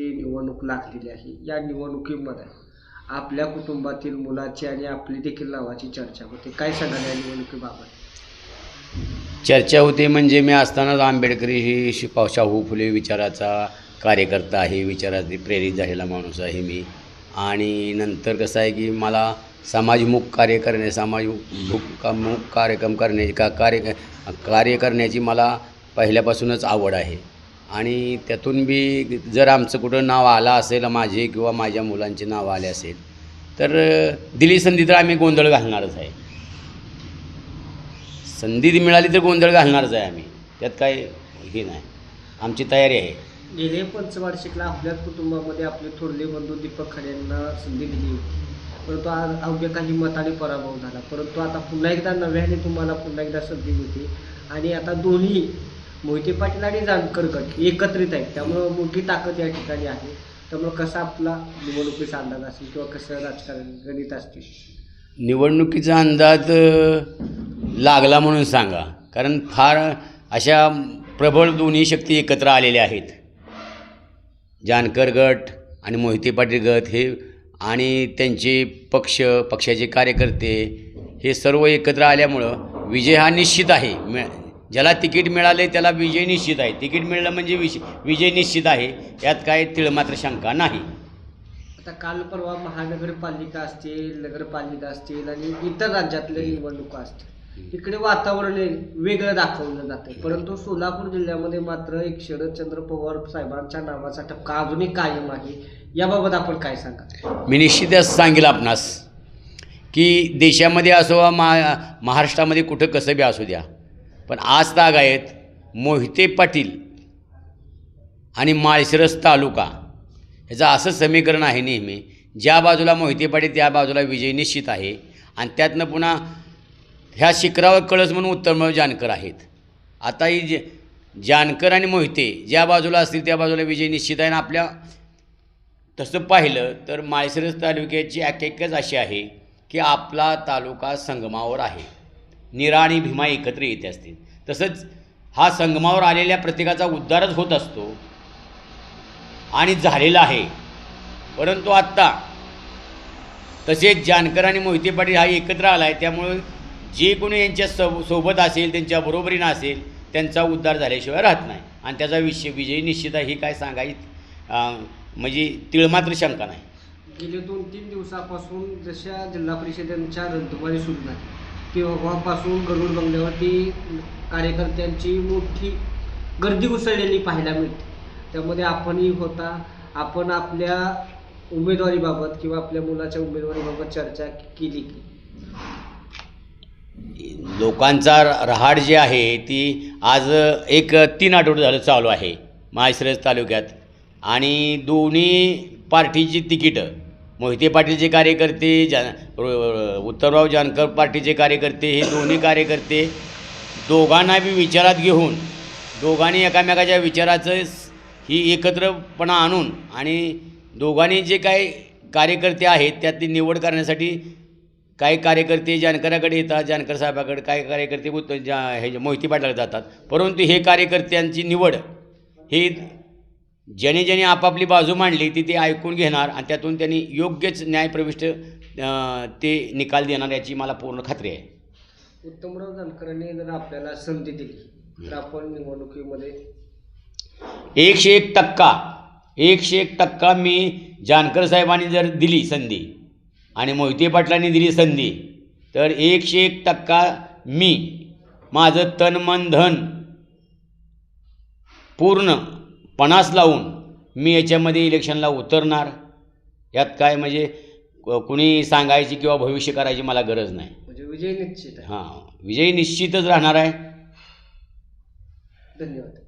ही निवडणूक लागलेली आहे. या निवडणुकीमध्ये आपल्या कुटुंबातील मुलाची आणि आपली देखील नावाची चर्चा होते. काय सांगाल या निवडणुकीबाबत? चर्चा होते म्हणजे मी असतानाच आंबेडकरी ही शिपा शाहू फुले विचाराचा कार्यकर्ता आहे. विचाराचे प्रेरित झालेला माणूस आहे मी. आणि नंतर कसं आहे की मला समाजमुख कार्य करणे समाजमुख मुख कार्यक्रम करण्याची का कार्य कार्य करण्याची मला पहिल्यापासूनच आवड आहे. आणि त्यातून बी जर आमचं कुठं नाव आलं असेल माझे किंवा माझ्या मुलांचे नाव आले असेल तर दिली संधी तर आम्ही गोंधळ घालणारच आहे. संधी मिळाली तर गोंधळ घालणारच आहे आम्ही. त्यात काय हे नाही. आमची तयारी आहे. गेले पंचवार्षिकला आपल्याच कुटुंबामध्ये आपले थोरले बंधू दीपक खड्यांना संधी दिली होती. परंतु आज अवघ्या काही मताने पराभव झाला. परंतु आता पुन्हा एकदा नव्याने तुम्हाला पुन्हा एकदा संधी मिळते. आणि आता दोन्ही मोहिते पाटील आणि जानकर गट एकत्रित आहेत. त्यामुळं मोठी ताकद या ठिकाणी आहे. त्यामुळं कसा आपला निवडणुकीचा अंदाज असेल किंवा कसं राजकारण गणित असतील? निवडणुकीचा अंदाज लागला म्हणून सांगा. कारण फार अशा प्रबळ दोन्ही शक्ती एकत्र आलेल्या आहेत. जानकर गट आणि मोहिते पाटील गट हे आणि त्यांचे पक्ष पक्षाचे कार्यकर्ते हे सर्व एकत्र आल्यामुळं विजय हा निश्चित आहे. मिळ ज्याला तिकीट मिळाले त्याला विजय निश्चित आहे. तिकीट मिळलं म्हणजे विश विजय निश्चित आहे. यात काय तिळमात्र शंका नाही. आता काल परवा महानगरपालिका असतील नगरपालिका असतील आणि इतर राज्यातल्या निवडणुका असतील. इकडे वातावरण वेगळं दाखवलं जातं परंतु सोलापूर जिल्ह्यामध्ये मात्र एक शरदचंद्र पवार साहेबांच्या नावाचा टपका अजूनही कायम आहे. याबाबत आपण काय सांगा मी निश्चितच सांगेल आपणास की देशामध्ये असो वा मा महाराष्ट्रामध्ये कुठं कसं बी असू द्या पण आज ताग आहेत मोहिते पाटील आणि माळशिरस तालुका. ह्याचं असं समीकरण आहे नेहमी ज्या बाजूला मोहिते पाटील त्या बाजूला विजय निश्चित आहे. आणि त्यातनं पुन्हा ह्या शिखरावर कळस म्हणून उत्तरमळ जानकर आहेत. आता ही जे जानकर आणि मोहिते ज्या बाजूला असतील त्या बाजूला विजय निश्चित आहे. आणि आपल्या तसं पाहिलं तर माळशिरस तालुक्याची आख्यायिकाच अशी आहे की आपला तालुका संगमावर आहे. निरा आणि भीमा एकत्र येते असतील. तसंच हा संगमावर आलेल्या प्रत्येकाचा उद्धारच होत असतो. आणि झालेला आहे. परंतु आत्ता तसेच जानकर आणि मोहिते पाटील हा एकत्र आला आहे त्यामुळे जे कोणी यांच्या सो सोबत असेल त्यांच्या बरोबरीनं असेल त्यांचा उद्धार झाल्याशिवाय राहत नाही. आणि त्याचा विषय विजयी निश्चित आहे ही काय सांगायची? म्हणजे तिळमात्र शंका नाही. गेले दोन तीन दिवसापासून जशा जिल्हा परिषदेच्या रणधुमाळी सुरू नाही तेव्हापासून गरुड बंगल्यावरती कार्यकर्त्यांची मोठी गर्दी उसळलेली पाहायला मिळते. त्यामध्ये आपणही होता. आपण आपल्या उमेदवारीबाबत किंवा आपल्या मुलाच्या उमेदवारीबाबत चर्चा केली की. लोकांचा रहाड जी आहे ती आज एक तीन आठवडे झालं चालू आहे. माळशिरस तालुक्यात. आणि दोन्ही पार्टीची तिकीटं. मोहिते पाटीलचे कार्यकर्ते जा उत्तरराव जानकर पार्टीचे कार्यकर्ते हे दोन्ही कार्यकर्ते दोघांना बी विचारात घेऊन दोघांनी एकामेकाच्या विचाराचं ही एकत्रपणा आणून आणि दोघांनी जे काही कार्यकर्ते आहेत त्यातली निवड करण्यासाठी काही कार्यकर्ते जानकराकडे येतात जानकर साहेबाकडे काही कार्यकर्ते जा हे मोहिती पाटलाकडे जातात. परंतु हे कार्यकर्त्यांची निवड ही ज्याने ज्याने आपापली बाजू मांडली ती ते ऐकून घेणार आणि त्यातून त्यांनी योग्यच न्यायप्रविष्ट ते निकाल देणार याची मला पूर्ण खात्री आहे. उत्तमराव जानकरांनी जर आपल्याला संधी दिली तर आपण निवडणुकीमध्ये एकशे एक टक्का एकशे एक टक्का मी जानकर साहेबांनी जर दिली संधी आणि मोहिते पाटलांनी दिली संधी तर एकशे एक टक्का मी माझं तन मन धन पूर्ण पणास लावून मी याच्यामध्ये इलेक्शनला उतरणार. यात काय म्हणजे कुणी सांगायची किंवा भविष्य करायची मला गरज नाही. म्हणजे विजय निश्चित आहे. हां विजयी निश्चितच राहणार आहे. धन्यवाद.